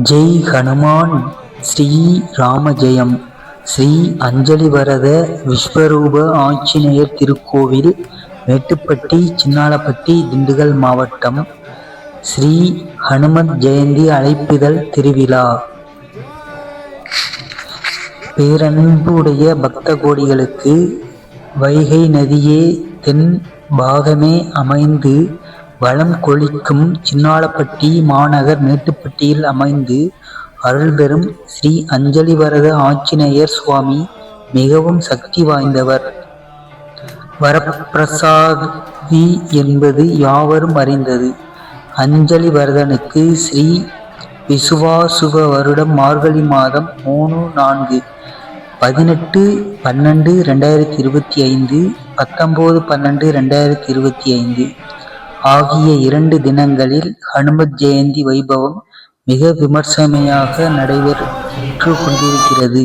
ஜெய் ஹனுமான் ஸ்ரீ ராம ஜெயம் ஸ்ரீ அஞ்சலிவரத விஸ்வரூப ஆஞ்சநேயர் திருக்கோவில் மேட்டுப்பட்டி சின்னாலப்பட்டி திண்டுக்கல் மாவட்டம். ஸ்ரீ ஹனுமத் ஜெயந்தி அழைப்பிதழ் திருவிழா. பேரன்புடைய பக்த கோடிகளுக்கு வைகை நதியே தென் பாகமே அமைந்து வளம் கொழிக்கும் சின்னாளப்பட்டி மாநகர் மேட்டுப்பட்டியில் அமைந்து அருள்பெறும் ஸ்ரீ அஞ்சலிவரத ஆஞ்சநேயர் சுவாமி மிகவும் சக்தி வாய்ந்தவர். வரப்பிரசாதி என்பது யாவரும் அறிந்தது. அஞ்சலி வரதனுக்கு ஸ்ரீ விசுவாசுப வருடம் மார்கழி மாதம் மூணு நான்கு பதினெட்டு பன்னெண்டு ரெண்டாயிரத்தி இருபத்தி ஐந்து பத்தொம்போது பன்னெண்டு ரெண்டாயிரத்தி இருபத்தி ஐந்து. ஆகிய இரண்டு தினங்களில் ஹனுமத் ஜெயந்தி வைபவம் மிக விமர்சனையாக நடைபெற்று கொண்டிருக்கிறது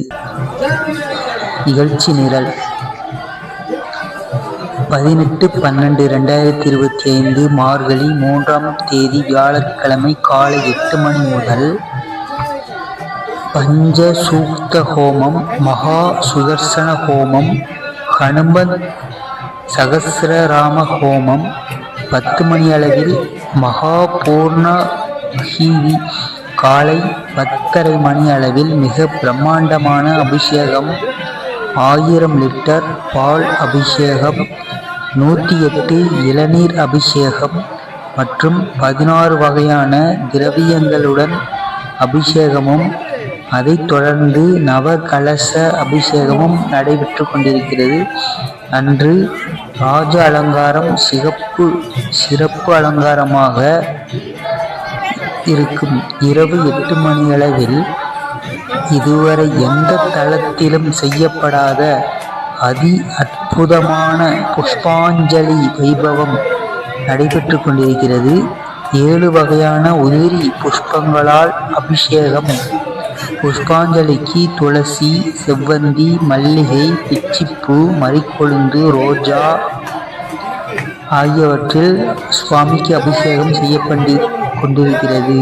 நிகழ்ச்சி நிரல். பதினெட்டு பன்னெண்டு ரெண்டாயிரத்தி இருபத்தி ஐந்து மார்கழி மூன்றாம் தேதி வியாழக்கிழமை காலை எட்டு மணி முதல் பஞ்ச சூக்த ஹோமம் மகா சுதர்சன ஹோமம் ஹனுமத் சகசிரராம ஹோமம் பத்து மணி அளவில் மகா பூர்ணஹீதி காலை பத்தரை மணி அளவில் மிக பிரம்மாண்டமான அபிஷேகம். ஆயிரம் லிட்டர் பால் அபிஷேகம் நூற்றி எட்டு இளநீர் அபிஷேகம் மற்றும் பதினாறு வகையான திரவியங்களுடன் அபிஷேகமும் அதைத் தொடர்ந்து நவகலச அபிஷேகமும் நடைபெற்று கொண்டிருக்கிறது. அன்று ராஜ அலங்காரம் சிகப்பு சிறப்பு அலங்காரமாக இருக்கும். இரவு எட்டு மணியளவில் இதுவரை எந்த தளத்திலும் செய்யப்படாத அதி அற்புதமான புஷ்பாஞ்சலி வைபவம் நடைபெற்று கொண்டிருக்கிறது. ஏழு வகையான உதிரி புஷ்பங்களால் அபிஷேகம் புஷ்பாஞ்சலிக்கு துளசி செவ்வந்தி மல்லிகை பிச்சிப்பூ மறிக்கொழுந்து ரோஜா ஆகியவற்றில் சுவாமிக்கு அபிஷேகம் செய்யப்பட்டு கொண்டிருக்கிறது.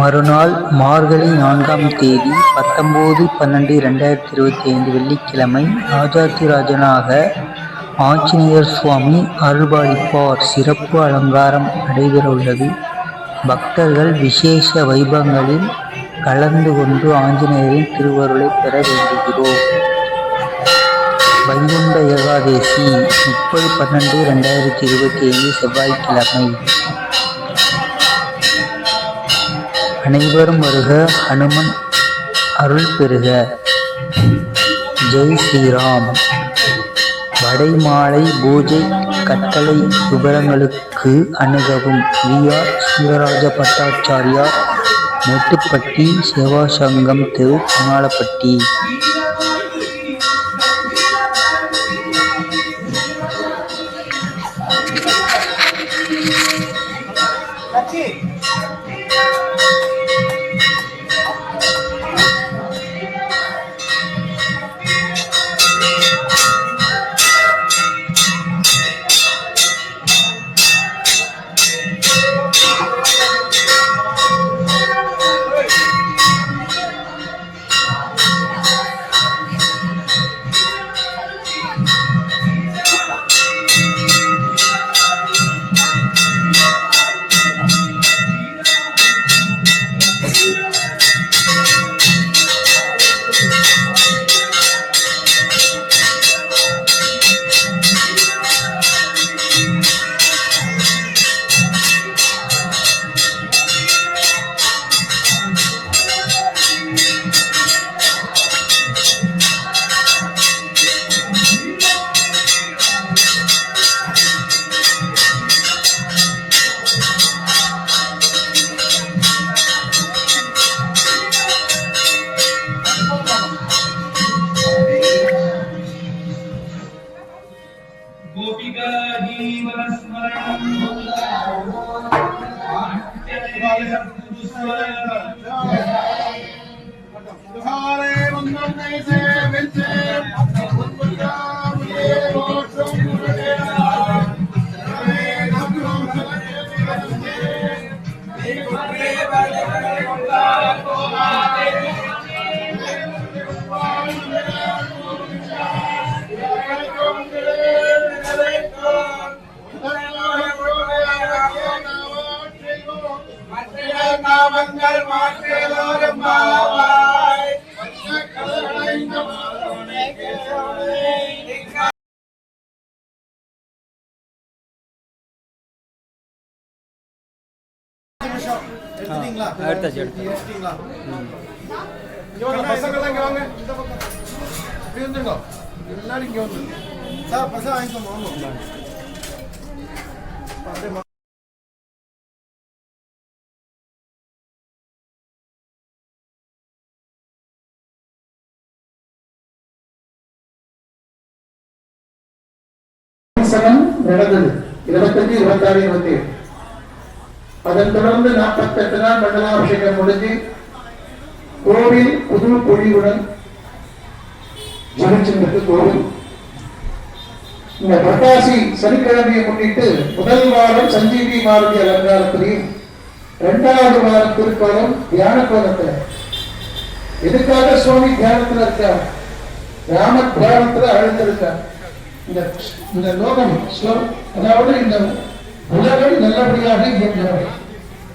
மறுநாள் மார்கழி நான்காம் தேதி பத்தொம்போது பன்னெண்டு ரெண்டாயிரத்தி இருபத்தி ஐந்து வெள்ளிக்கிழமை ராஜாதிராஜனாக ஆஞ்சநேயர் சுவாமி அருள்பாலிப்பார் சிறப்பு அலங்காரம் நடைபெறவுள்ளது. பக்தர்கள் விசேஷ வைபவங்களில் கலந்து கொண்டு ஆஞ்சநேயரின் திருவருளை பெற வேண்டுகிறோம். வைகுண்ட ஏகாதேசி முப்பது பன்னெண்டு ரெண்டாயிரத்தி இருபத்தி ஏழு செவ்வாய்க்கிழமை. அனைவரும் வருக ஹனுமன் அருள் பெறுக. ஜெய் ஸ்ரீராம். வடைமாலை பூஜை கட்டளை விவரங்களுக்கு அணுகவும். விஆர் சிவராஜ பட்டாச்சாரியா பட்டாச்சாரியார் மேட்டுப்பட்டி சேவா சங்கம் தெரு சின்னாளப்பட்டி மங்கள் மாற்றேலோரும் பாவாய். கலகலைந்த மாதவனே கேசவனே எடுத்துட்டீங்களா எடுத்தாச்சு, எடுத்துட்டீங்களா வாங்க இந்த பக்கம் இப்படி எல்லாரும் வந்து. சார் பசங்க வாங்கிக்கோங்க வாங்க. அப்படியே நடந்தது. இருபத்தஞ்சு இருபத்தாறு இருபத்தி ஏழு அதன் தொடர்ந்து நாற்பத்தெட்டு நாள் மண்டலாபிஷேகம் முடிஞ்சு கோவில் புது பொழிவுடன் ஜெகச்சந்திரத்து கோவில். இந்த பிரகாசி சனிக்கிழமையை முன்னிட்டு முதல் வாரம் சஞ்சீவி மாருதி அலங்காரத்திலையும் இரண்டாவது வாரம் திருக்கோலம் தியான கோலத்துல எதுக்காக சுவாமி தியானத்துல இருக்கார்? ராம தியானத்தில் அழுந்திருக்கார். இந்த இந்த லோகம் அதாவது இந்த உலகம் நல்லபடியாக இயங்குகிறது.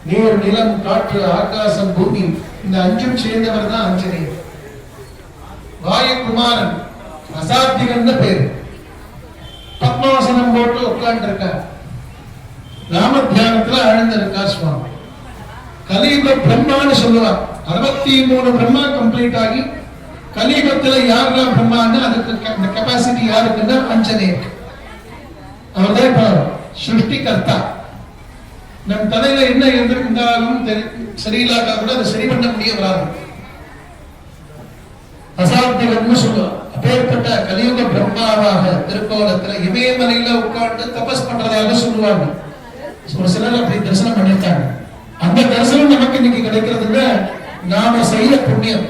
நீர் நிலம் காற்று ஆகாசம் பூமி இந்த அஞ்சும் சேர்ந்தவர் தான் ஆஞ்சநேயர். வாயுகுமாரன் அசாத்திகன் பேர். பத்மாசனம் போட்டு உட்கார்ந்து இருக்கார் ராம தியானத்துல ஆழ்ந்திருக்கா சுவாமி. கலியுக பிரம்மான்னு சொல்லுவார். அறுபத்தி மூணு பிரம்மா கம்ப்ளீட் ஆகி கலியுகத்துல யாரெல்லாம் பிரம்மான்னு அதுக்கு இந்த கெப்பாசிட்டி யாருக்குன்னா அஞ்சனேயருக்கு அவர் தான் இப்ப சிருஷ்டிகர்த்தா. நம் தலையில என்ன இருந்திருந்தாலும் தெரி- சரியில்லாட்டா கூட அதை சரி பண்ண முடிய வராது அசாத்தியம்னு சொல்லுவோம் அப்பேற்பட்ட கலியுக பிரம்மாவாக திருக்கோலத்துல இமயமலையில உட்கார்ந்து தபஸ் பண்றதாக சொல்லுவாங்க. ஒரு சிலர் அப்படி தரிசனம் பண்ணியிருக்காங்க. அந்த தரிசனம் நமக்கு இன்னைக்கு கிடைக்கிறதுல நாம செய்ய புண்ணியம்.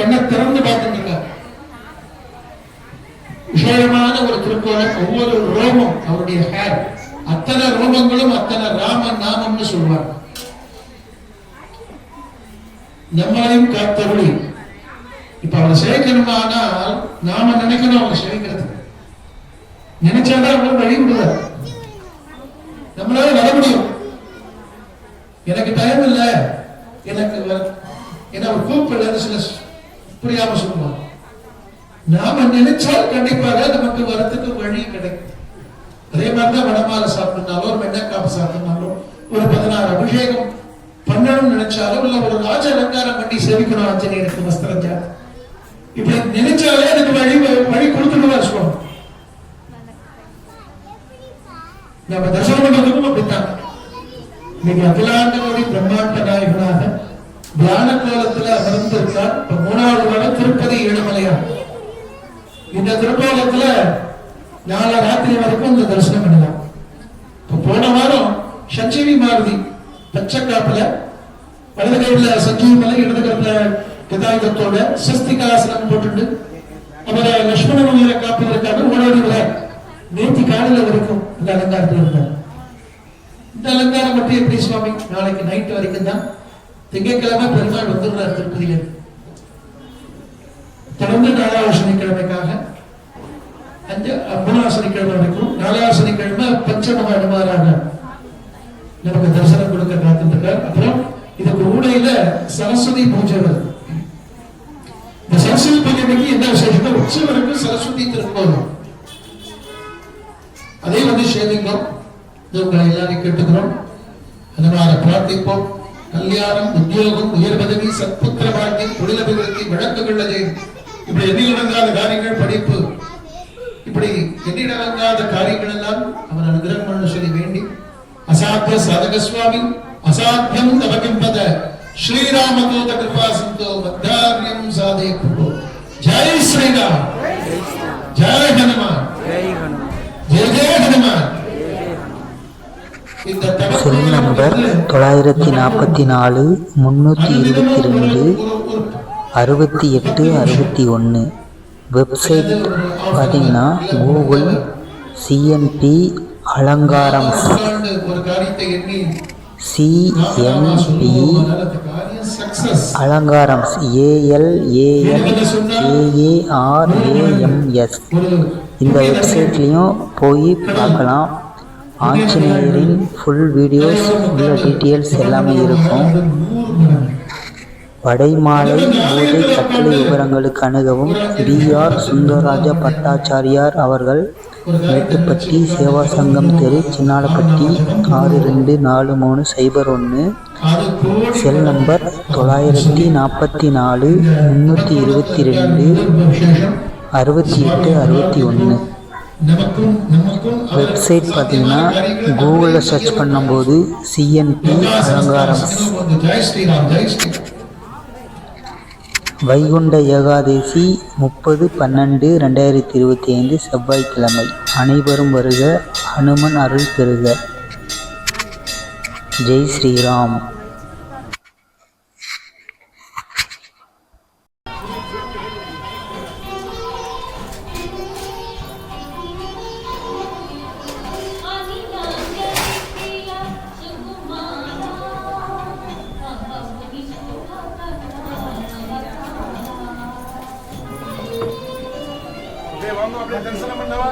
கண்ணை திறந்து பார்த்துக்கங்க விஷயமான ஒரு திருக்கோலம் ஒவ்வொரு ரோமம் அவருடைய ஹேர் அத்தனை ரோமங்களும் அத்தனை ராம நாமம்னு சொல்லுவாங்க நம்மளையும் காத்தபடி இப்ப அவரை சேர்க்கணுமானால் நாம நினைக்கணும் அவரை சேர்க்கிறது நினைச்சாதான் அவர் வழி விடுவார். நம்மளால வர முடியும். எனக்கு டைம் இல்ல. எனக்கு என்ன ஒரு கூப்பிடல சில புரியாம சொல்லுவாங்க. நாம நினைச்சால் கண்டிப்பாக நமக்கு வரத்துக்கு வழி கிடைக்கும். அதே மாதிரிதான் வடமாலை சாப்பிட்டுனாலும் ஒரு வெண்ணக்காப்பு சாப்பிட்டுனாலும் ஒரு பதினாறு அபிஷேகம் பண்ணணும்னு நினைச்சாலும் இல்ல ஒரு ராஜ அலங்காரம் பண்ணி சேவிக்கணும் ஆஞ்சநேயருக்கு வஸ்திரம் ஜாதி இப்படி நினைச்சாலே எனக்கு வழி வழி கொடுத்துடுவார் சுவாமி நம்ம தரிசனம் பண்ணதுக்கும் அப்படித்தான். இன்னைக்கு அகிலாண்ட பிரம்மாண்ட நாயகனாக தியான கோலத்துல அமர்ந்திருக்கார் இப்ப மூணாவது வாரம் திருப்பதி ஏழுமலையா இந்த திருக்கோலத்துல நாளை ராத்திரி வரைக்கும் இந்த தரிசனம் பண்ணலாம். இப்ப போன வாரம் சஞ்சீவி மாருதி பச்சைக்காப்புல வலது கையில சஞ்சீவி மலை இடது கையில கதாயுதத்தோட சஸ்திகாசனம் போட்டுட்டு அவரை லட்சுமண மலையில காப்பதற்காக இருக்காரு நேத்தி காலையில வரைக்கும் இந்த அலங்காரத்தில் இருந்தார். இந்த அலங்காரம் மட்டும் எப்படி சுவாமி? நாளைக்கு நைட் வரைக்கும் தான் திங்கட்கிழமை பெருமாள் வந்துடுறார் திருப்பதியில் தொடர்ந்து நாலாவது சனிக்கிழமைக்காக அஞ்சு மூணாவது சனிக்கிழமை வரைக்கும் நாலாவது சனிக்கிழமை பஞ்சம அனுமாராக நமக்கு தரிசனம் கொடுக்க காத்துருக்கார் அப்புறம் இதுக்கு ஊடையில சரஸ்வதி பூஜை வருது. இந்த சரஸ்வதி பூஜை என்ன விசேஷம் உற்சவருக்கு சரஸ்வதி திருக்கோலம் அதே வந்து சேவிங்கம் இது உங்களை எல்லாரையும் கேட்டுக்கிறோம். அதனால பிரார்த்திப்போம். கல்யாணம் உத்தியோகம் உயர் பதவி சத்புத்திர பாக்கியம் தொழிலபிவிருத்தி வழக்குகள் அஜயம் இப்படி எண்ணிலடங்காத காரியங்கள் படிப்பு. இப்படி எண்ணிலடங்காத காரியங்கள் எல்லாம் அவர் அனுகிரகம் பண்ண சொல்லி வேண்டி அசாத்திய சாதக சுவாமி அசாத்தியம் தவகிம்பத ஸ்ரீராமதூத கிருபா சிந்தோ மத்தாரியம் சாதே பிரபு ஜெய் ஸ்ரீராம். ஜெய் ஹனுமான். ஜெய் ஹனுமான். ஜெய ஜெய ஹனுமான். செல் நம்பர் தொள்ளாயிரத்தி நாற்பத்தி நாலு முந்நூற்றி இருபத்தி ரெண்டு அறுபத்தி எட்டு அறுபத்தி ஒன்று வெப்சைட் பார்த்தீங்கன்னா Google C N B Alangaram. C N B Alangaram. A L A L A A R A M S இந்த வெப்சைட்லேயும் போய் பார்க்கலாம். ஆஞ்சநேயரின் ஃபுல் வீடியோஸ் உள்ள டீட்டெயில்ஸ் எல்லாமே இருக்கும். வடைமாலை பூஜை கட்டளை விவரங்களுக்கு அணுகவும் பி ஆர் சுந்தரராஜ பட்டாச்சாரியார் அவர்கள் மேட்டுப்பட்டி சேவா சங்கம் தெரு சின்னாலப்பட்டி ஆறு ரெண்டு நாலு மூணு சைபர் ஒன்று செல் நம்பர் தொள்ளாயிரத்தி நாற்பத்தி நாலு முந்நூற்றி இருபத்தி ரெண்டு அறுபத்தி எட்டு அறுபத்தி ஒன்று வெப்சைட் பார்த்தீங்கன்னா கூகுளில் சர்ச் பண்ணும்போது சிஎன்பி அலங்காரம். வைகுண்ட ஏகாதேசி முப்பது பன்னெண்டு ரெண்டாயிரத்தி இருபத்தி ஐந்து செவ்வாய்க்கிழமை. அனைவரும் வருக ஹனுமன் அருள் பெறுக. ஜெய் ஸ்ரீராம். அப்படியே வாங்க அப்படியே தரிசனம் பண்ணவா